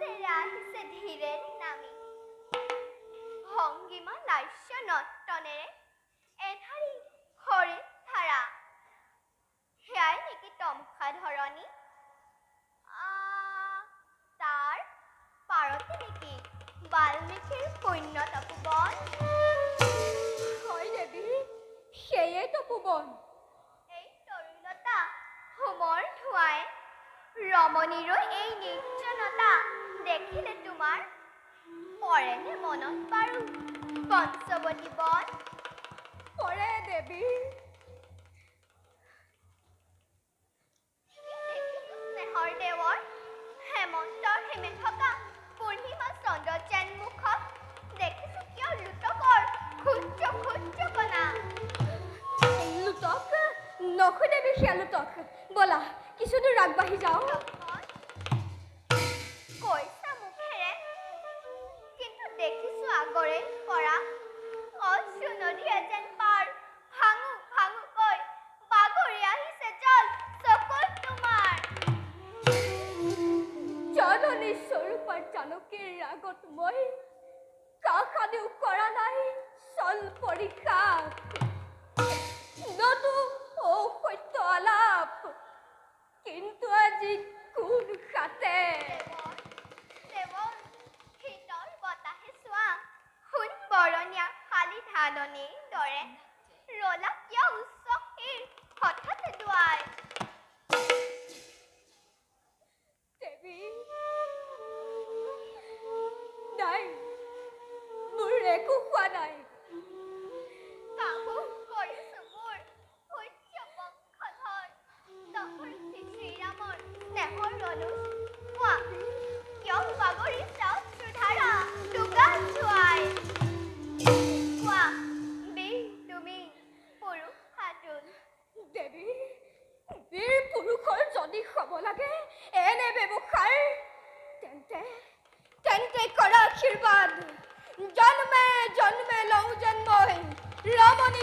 আহিছে ধীৰে নামি। ভংগীমা লাস্য নৰ্তনেৰে এধাৰি হৰিণ ধাৰা সেয়াই নেকি তমসা ধৰণী তাৰ পাৰতে নেকি বাল্মীকিৰ পুণ্য তপোবন হয় দেৱী সেয়ে তপোবন এই তৰুণতা হোমৰ ধোঁৱাই। ৰমণীৰো এই নিৰ্জনতা। দেখিলে তোমাৰ পৰেনে মনত বাৰু পঞ্চৱতী বন। পৰে দেৱী স্নেহৰ দেৱৰ হেমন্তৰ হেমে থকা পূৰ্ণিমা চন্দ্ৰ যেন মুখত দেখিছো কিয় লোটকৰ ক্ষুদ্ৰ ক্ষুদ্ৰ কণা লুটক নখো দেৱী সেয়া লুটক ব'লা কিছু দূৰ আগবাঢ়ি যাওঁ। কিন্তু আজি কোন খাতে দেৱৰ দেৱৰ শীতল বতাহে চোৱা সোণ বৰণীয়া শালি ধাননিৰ দৰে ৰলা কিয় উচ্চ শিৰ হঠাতে দুৱাই দেৱী নাই মোৰ একো হোৱা নাই মই ৰমণী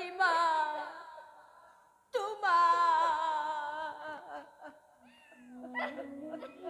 প্ৰতিমা প্ৰণয়ৰ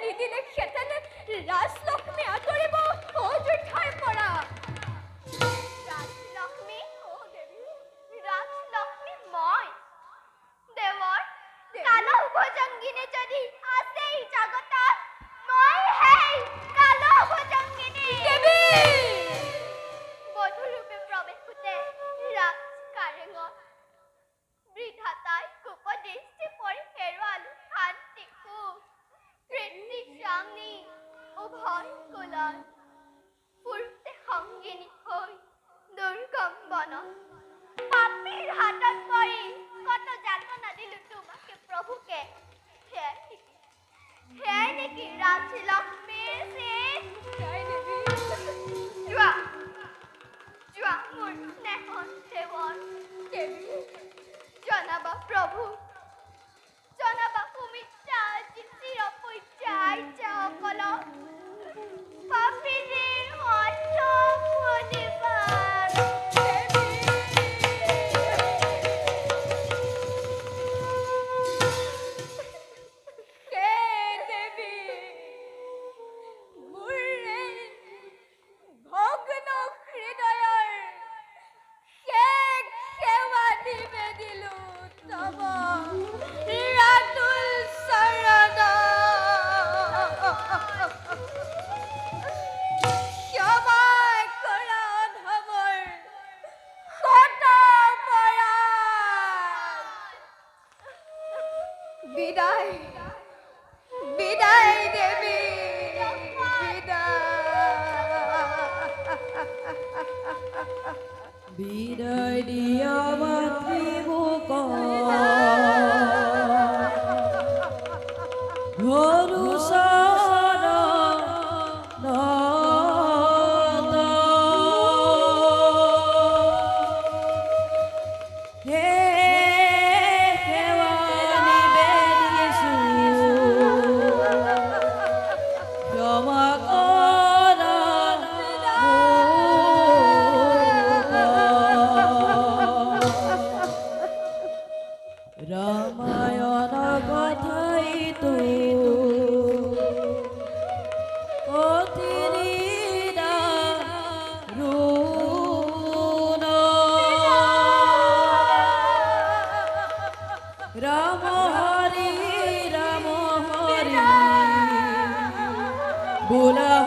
নিদিলে হেঁতেন ৰাজলক্ষ্মী আঁতৰিব অযোধ্যাৰ পৰা ৰাজলক্ষ্মী অ দেৱী ৰাজলক্ষ্মী মই দেৱৰ কাল যদি আছে এই জগতত মই সেই কাল ভুজংগিনী দেৱী বধূৰূপে প্ৰৱেশোতে ৰাজ কাৰেঙত বৃদ্ধাতাই আমি উভয় কোলার ফুরতে সঙ্গিনী হই দুর্গম বন। কত যাতনা দিল তোমাকে প্রভুকে। নাকি। জনাবা প্রভু 一応このパピリー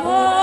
Oh.